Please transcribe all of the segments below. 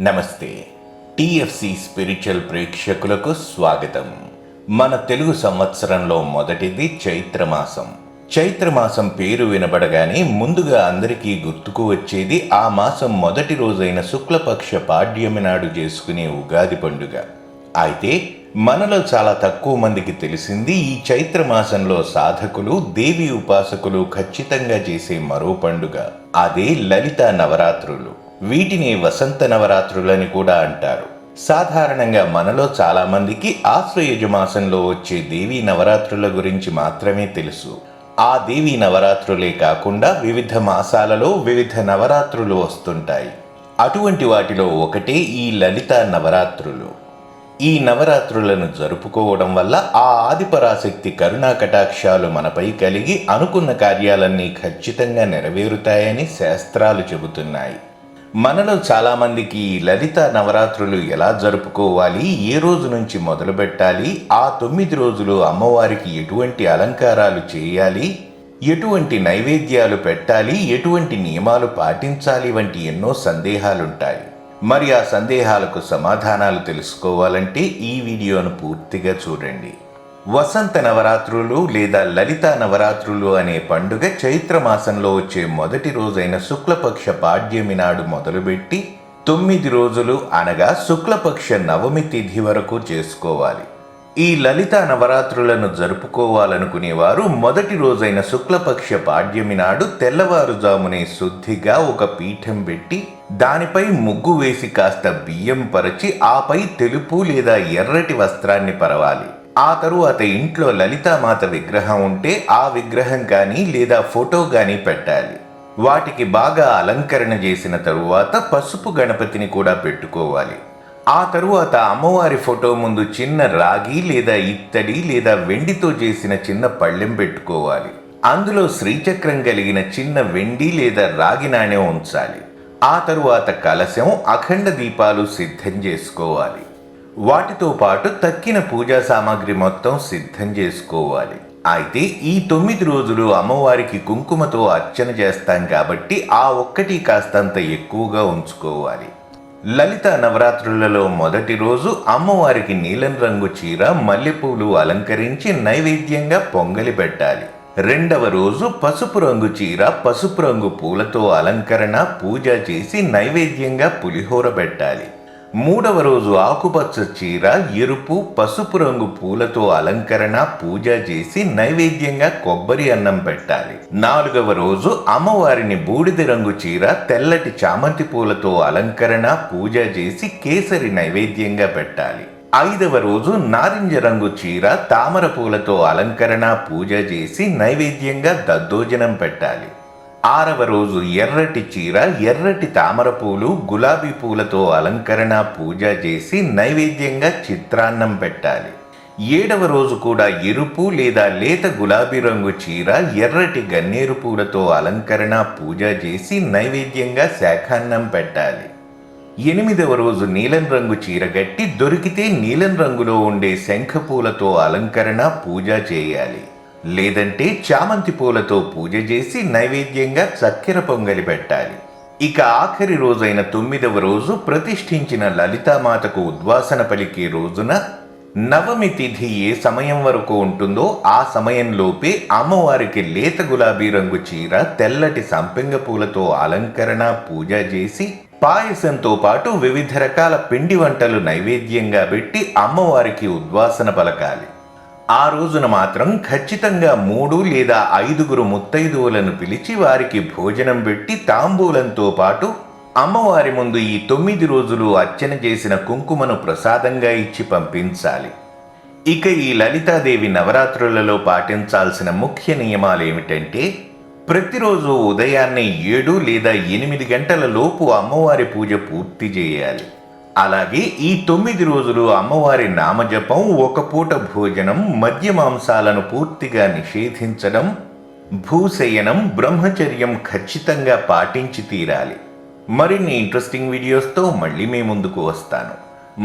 నమస్తే. TFC spiritual ప్రేక్షకులకు స్వాగతం. మన తెలుగు సంవత్సరంలో మొదటిది చైత్రమాసం. చైత్రమాసం పేరు వినబడగానే ముందుగా అందరికీ గుర్తుకు వచ్చేది ఆ మాసం మొదటి రోజైన శుక్లపక్ష పాడ్యమి నాడు చేసుకునే ఉగాది పండుగ. అయితే మనలో చాలా తక్కువ మందికి తెలిసింది ఈ చైత్ర మాసంలో సాధకులు దేవి ఉపాసకులు ఖచ్చితంగా చేసే మరో పండుగ. అదే లలిత నవరాత్రులు. వీటిని వసంత నవరాత్రులని కూడా అంటారు. సాధారణంగా మనలో చాలామందికి ఆశ్రయజుమాసంలో వచ్చే దేవీ నవరాత్రుల గురించి మాత్రమే తెలుసు. ఆ దేవీ నవరాత్రులే కాకుండా వివిధ మాసాలలో వివిధ నవరాత్రులు వస్తుంటాయి. అటువంటి వాటిలో ఒకటే ఈ లలిత నవరాత్రులు. ఈ నవరాత్రులను జరుపుకోవడం వల్ల ఆ ఆదిపరాశక్తి కరుణా కటాక్షాలు మనపై కలిగి అనుకున్న కార్యాలన్నీ ఖచ్చితంగా నెరవేరుతాయని శాస్త్రాలు చెబుతున్నాయి. మనలో చాలామందికి లలిత నవరాత్రులు ఎలా జరుపుకోవాలి ఏ రోజు నుంచి మొదలు పెట్టాలి ఆ తొమ్మిది రోజులు అమ్మవారికి ఎటువంటి అలంకారాలు చేయాలి ఎటువంటి నైవేద్యాలు పెట్టాలి ఎటువంటి నియమాలు పాటించాలి వంటి ఎన్నో సందేహాలుంటాయి. మరి ఆ సందేహాలకు సమాధానాలు తెలుసుకోవాలంటే ఈ వీడియోను పూర్తిగా చూడండి. వసంత నవరాత్రులు లేదా లలిత నవరాత్రులు అనే పండుగ చైత్ర మాసంలో వచ్చే మొదటి రోజైన శుక్లపక్ష పాడ్యమి నాడు మొదలుపెట్టి తొమ్మిది రోజులు అనగా శుక్లపక్ష నవమి తిథి వరకు చేసుకోవాలి. ఈ లలిత నవరాత్రులను జరుపుకోవాలనుకునేవారు మొదటి రోజైన శుక్లపక్ష పాడ్యమి నాడు తెల్లవారుజామునే శుద్ధిగా ఒక పీఠం పెట్టి దానిపై ముగ్గు వేసి కాస్త బియ్యం పరచి ఆపై తెలుపు లేదా ఎర్రటి వస్త్రాన్ని పరవాలి. ఆ తరువాత ఇంట్లో లలితామాత విగ్రహం ఉంటే ఆ విగ్రహం కానీ లేదా ఫోటో కానీ పెట్టాలి. వాటికి బాగా అలంకరణ చేసిన తరువాత పసుపు గణపతిని కూడా పెట్టుకోవాలి. ఆ తరువాత అమ్మవారి ఫోటో ముందు చిన్న రాగి లేదా ఇత్తడి లేదా వెండితో చేసిన చిన్న పళ్ళెం పెట్టుకోవాలి. అందులో శ్రీచక్రం కలిగిన చిన్న వెండి లేదా రాగి నాణ్యం ఉంచాలి. ఆ తరువాత కలశం అఖండ దీపాలు సిద్ధం చేసుకోవాలి. వాటితో పాటు తక్కిన పూజా సామాగ్రి మొత్తం సిద్ధం చేసుకోవాలి. అయితే ఈ తొమ్మిది రోజులు అమ్మవారికి కుంకుమతో అర్చన చేస్తాం కాబట్టి ఆ ఒక్కటి కాస్తంత ఎక్కువగా ఉంచుకోవాలి. లలిత నవరాత్రులలో మొదటి రోజు అమ్మవారికి నీలం రంగు చీర మల్లెపూలు అలంకరించి నైవేద్యంగా పొంగలి పెట్టాలి. రెండవ రోజు పసుపు రంగు చీర పసుపు రంగు పూలతో అలంకరణ పూజ చేసి నైవేద్యంగా పులిహోర పెట్టాలి. మూడవ రోజు ఆకుపచ్చ చీర ఎరుపు పసుపు రంగు పూలతో అలంకరణ పూజ చేసి నైవేద్యంగా కొబ్బరి అన్నం పెట్టాలి. నాలుగవ రోజు అమ్మవారిని బూడిద రంగు చీర తెల్లటి చామంతి పూలతో అలంకరణ పూజ చేసి కేసరి నైవేద్యంగా పెట్టాలి. ఐదవ రోజు నారింజ రంగు చీర తామర పూలతో అలంకరణ పూజ చేసి నైవేద్యంగా దద్దోజనం పెట్టాలి. ఆరవ రోజు ఎర్రటి చీర ఎర్రటి తామర పూలు గులాబీ పూలతో అలంకరణ పూజ చేసి నైవేద్యంగా చిత్రాన్నం పెట్టాలి. ఏడవ రోజు కూడా ఎరుపు లేదా లేత గులాబీ రంగు చీర ఎర్రటి గన్నేరు పూలతో అలంకరణ పూజ చేసి నైవేద్యంగా శాఖాన్నం పెట్టాలి. ఎనిమిదవ రోజు నీలం రంగు చీర గట్టి దొరికితే నీలం రంగులో ఉండే శంఖ పూలతో అలంకరణ పూజ చేయాలి. లేదంటే చామంతి పూలతో పూజ చేసి నైవేద్యంగా చక్కెర పొంగలి పెట్టాలి. ఇక ఆఖరి రోజైన తొమ్మిదవ రోజు ప్రతిష్ఠించిన లలితామాతకు ఉద్వాసన పలికే రోజున నవమి తిథి ఏ సమయం వరకు ఉంటుందో ఆ సమయంలోపే అమ్మవారికి లేత గులాబీ రంగు చీర తెల్లటి సంపెంగ పూలతో అలంకరణ పూజ చేసి పాయసంతో పాటు వివిధ రకాల పిండి వంటలు నైవేద్యంగా పెట్టి అమ్మవారికి ఉద్వాసన పలకాలి. ఆ రోజున మాత్రం ఖచ్చితంగా మూడు లేదా ఐదుగురు ముత్తైదువులను పిలిచి వారికి భోజనం పెట్టి తాంబూలంతో పాటు అమ్మవారి ముందు ఈ తొమ్మిది రోజులు అర్చన చేసిన కుంకుమను ప్రసాదంగా ఇచ్చి పంపించాలి. ఇక ఈ లలితాదేవి నవరాత్రులలో పాటించాల్సిన ముఖ్య నియమాలు ఏమిటంటే ప్రతిరోజు ఉదయాన్నే ఏడు లేదా ఎనిమిది గంటల లోపు అమ్మవారి పూజ పూర్తి చేయాలి. అలాగే ఈ తొమ్మిది రోజులు అమ్మవారి నామజపం ఒక పూట భోజనం మద్య మాంసాలను పూర్తిగా నిషేధించడం భూశయనం బ్రహ్మచర్యం ఖచ్చితంగా పాటించి తీరాలి. మరిన్ని ఇంట్రెస్టింగ్ వీడియోస్తో మళ్ళీ మీ ముందుకు వస్తాను.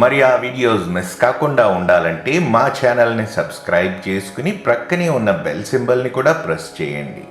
మరి ఆ వీడియోస్ మిస్ కాకుండా ఉండాలంటే మా ఛానల్ని సబ్స్క్రైబ్ చేసుకుని ప్రక్కనే ఉన్న బెల్ సింబల్ని కూడా ప్రెస్ చేయండి.